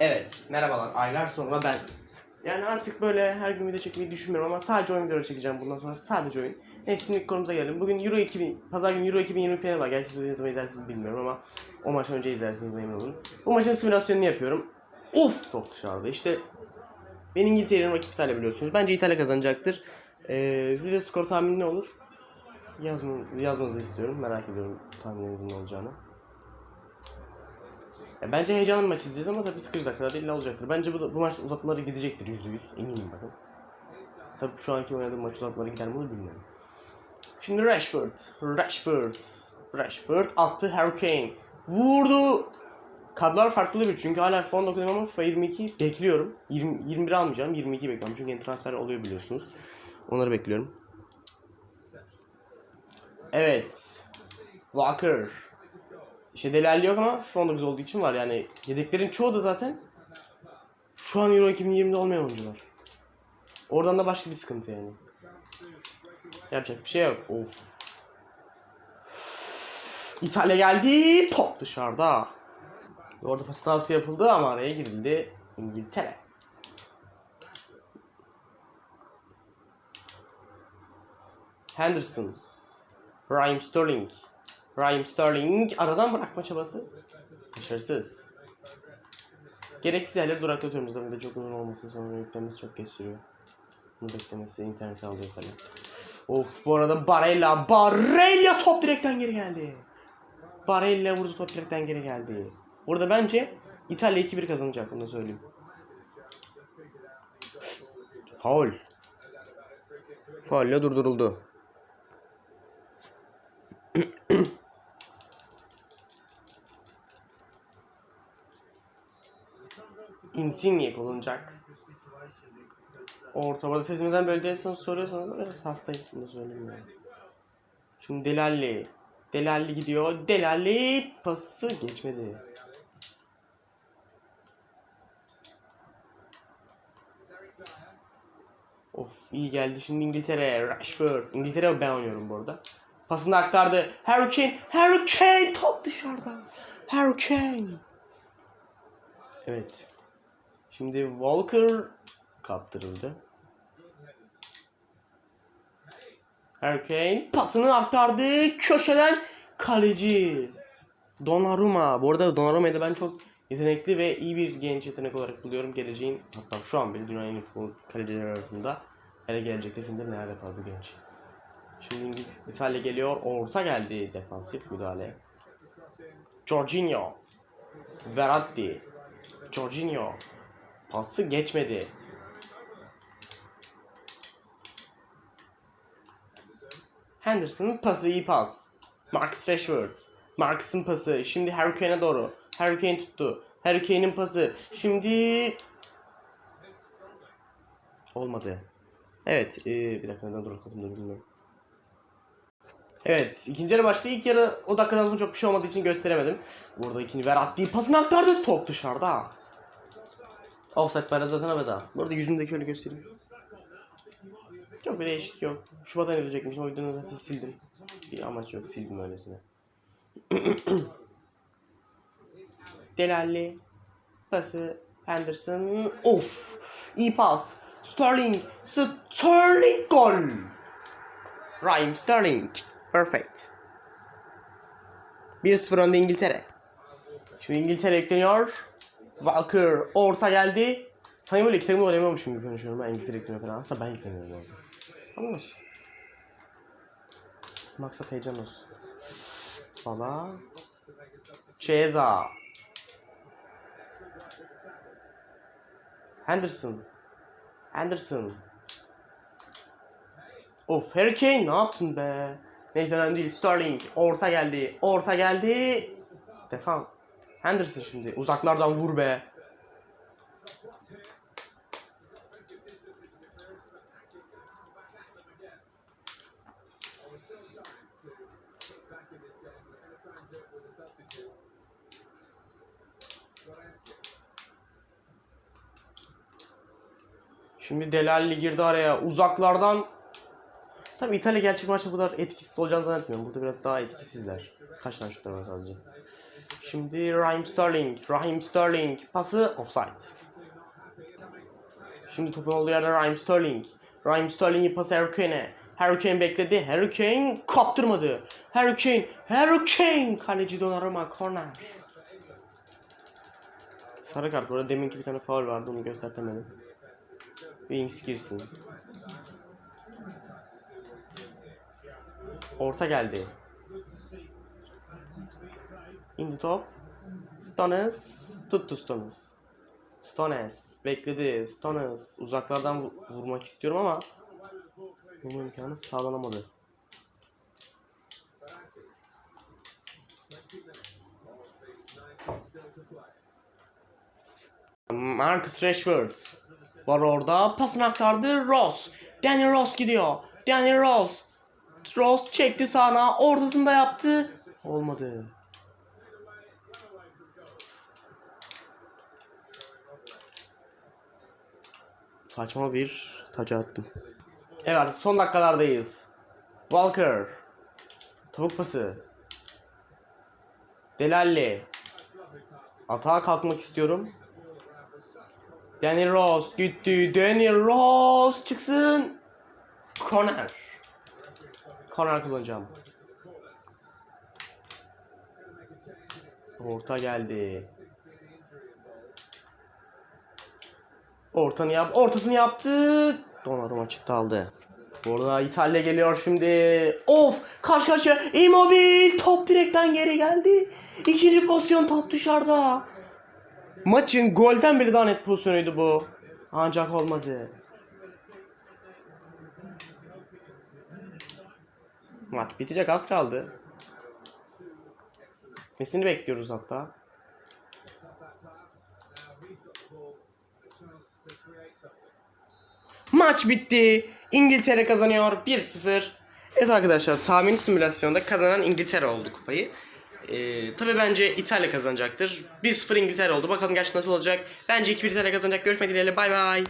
Evet, merhabalar. Aylar sonra ben. Yani artık böyle her gün video çekmeyi düşünmüyorum ama sadece oyun videoları çekeceğim bundan sonra. Sadece oyun. Neyse şimdi konumuza gelelim. Bugün Euro 2000, pazar günü Euro 2020 finali var. Gerçi ne zaman izlersiniz bilmiyorum ama o maçtan önce izlersiniz emin olun. Bu maçın simülasyonunu yapıyorum. Uf top dışarıda. İşte ben İngiltere'nin rakip İtalya biliyorsunuz. Bence İtalya kazanacaktır. Ee, sizce skor tahmini ne olur? Yazma, yazmanızı istiyorum. Merak ediyorum tahmininizin ne olacağını. Ya bence heyecanlı maç izleyeceğiz ama tabii sıkıcı dakikalar illa olacaktır. Bence bu, bu maç uzatmalara gidecektir yüzde yüz. Eminim bakın. Tabii şu anki oynadığım maç uzatmalara gider mi bilmiyorum. Şimdi Rashford. Rashford. Rashford attı Harry Kane. Vurdu. Kadrolar farklı olabilir çünkü hala fon dokunuyorum ama FIFA 22 bekliyorum. 20, 21 almayacağım 22 bekliyorum çünkü yeni transfer oluyor biliyorsunuz. Onları bekliyorum. Evet. Walker. Delali yok ama FIFA 19 olduğu için var yani. Yedeklerin çoğu da zaten şu an Euro 2020'de olmayan oyuncular. Oradan da başka bir sıkıntı yani. Yapacak bir şey yok. Of. İtalya geldi. Top dışarıda. Orada pas hatası yapıldı ama araya girildi. İngiltere. Henderson. Raheem Sterling. Raheem Sterling aradan bırakma çabası. Başarısız. Gereksiz yerleri duraklatıyorum zaten video çok uzun olmasın sonra yüklemesi çok geç sürüyor. Bunu beklemesi internet alıyor falan. Of bu arada Barella, Barella top direkten geri geldi. Barella vurdu top direkten geri geldi. Burada bence İtalya 2-1 kazanacak bunu söyleyeyim. Faul. Faulle durduruldu. Insigne kullanacak. Orta siz neden böyle değilseniz soruyorsanız biraz bunu söyleyeyim yani. Şimdi Delalli. Delalli gidiyor. Delalli pası geçmedi. Of iyi geldi şimdi İngiltere. Rashford. İngiltere ben oynuyorum bu arada. Pasını aktardı. Harry Kane. Harry Kane top dışarıda. Harry Kane. Evet. Şimdi Walker kaptırıldı. Harry Kane pasını aktardı. Köşeden kaleci. Donnarumma. Bu arada Donnarumma'yı da ben çok yetenekli ve iyi bir genç yetenek olarak buluyorum. Geleceğin hatta şu an bile dünyanın en iyi kalecileri arasında. Hele gelecekte şimdi nerede kaldı genç. Şimdi İtalya geliyor. Orta geldi defansif müdahale. Jorginho. Verratti. Jorginho. Pası geçmedi. Henderson'ın pası iyi pas. Marcus Rashford. Marcus'ın pası. Şimdi Harry Kane'e doğru. Harry Kane tuttu. Harry Kane'in pası. Şimdi... Olmadı. Evet. ee, bir dakika neden durakladım da bilmiyorum. Evet. ikinci yarı başladı. İlk yarı o dakikadan sonra çok bir şey olmadığı için gösteremedim. Burada ikinci Verratti pasını aktardı. Top dışarıda. Offside bayrağı zaten havada. Bu arada yüzümdeki öyle göstereyim. Çok bir değişik yok. Şubat'a verecekmişim o yüzden zaten sildim. Bir amaç yok sildim öylesine. Delalli. Pası. Henderson. Of. iyi pas. Sterling. Sterling gol. Raheem Sterling. Perfect. 1-0 önde İngiltere. Şimdi İngiltere ekleniyor. Walker orta geldi. Sanki böyle iki takımda oynamamışım gibi konuşuyorum. Ben İngiltere ekleniyor falan. Aslında ben ekleniyorum orada. Ama olsun. Maksat heyecan olsun. Valla. Ceza. Henderson. Henderson. Of Harry Kane ne yaptın be? Neyse önemli değil. Sterling orta geldi. Orta geldi. Defans. Henderson şimdi uzaklardan vur be. Şimdi Delalli girdi araya. Uzaklardan Tabii İtalya gerçek maçta bu kadar etkisiz olacağını zannetmiyorum. Burada biraz daha etkisizler. Kaç tane şutlar var sadece. Şimdi Raheem Sterling. Raheem Sterling. Pası offside. Şimdi topun olduğu yerde Raheem Sterling. Raheem Sterling'in pası Harry Kane'e. Harry Kane bekledi. Harry Kane kaptırmadı. Harry Kane. Harry Kane. Kaleci Donnarumma. Corner. Sarı kart. Burada deminki bir tane faul vardı. Onu göstertemedim. Wings girsin. Orta geldi. İndi top. Stones tuttu Stones. Stones bekledi. Stones uzaklardan vu- vurmak istiyorum ama bunun imkanı sağlanamadı. Marcus Rashford var orada. Pasını aktardı. Ross. Danny Ross gidiyor. Danny Ross. Ross çekti sağına. Ortasında yaptı. Olmadı. Saçma bir taca attım. Evet son dakikalardayız. Walker. Topuk pası. Delalli. Atağa kalkmak istiyorum. Danny Ross gitti. Danny Ross çıksın. Corner. Corner kullanacağım. Orta geldi. Ortanı yap, ortasını yaptı. Donnarumma çıktı aldı. Burada İtalya geliyor şimdi. Of! Karşı karşıya. Immobile top direkten geri geldi. İkinci pozisyon top dışarıda. Maçın golden biri daha net pozisyonuydu bu. Ancak olmadı. Maç bitecek az kaldı. Mesini bekliyoruz hatta. Maç bitti. İngiltere kazanıyor 1-0. Evet arkadaşlar tahmini simülasyonda kazanan İngiltere oldu kupayı. Ee, tabii bence İtalya kazanacaktır. 1-0 İngiltere oldu. Bakalım gerçekten nasıl olacak. Bence 2-1 İtalya kazanacak. Görüşmek dileğiyle. Bay bay.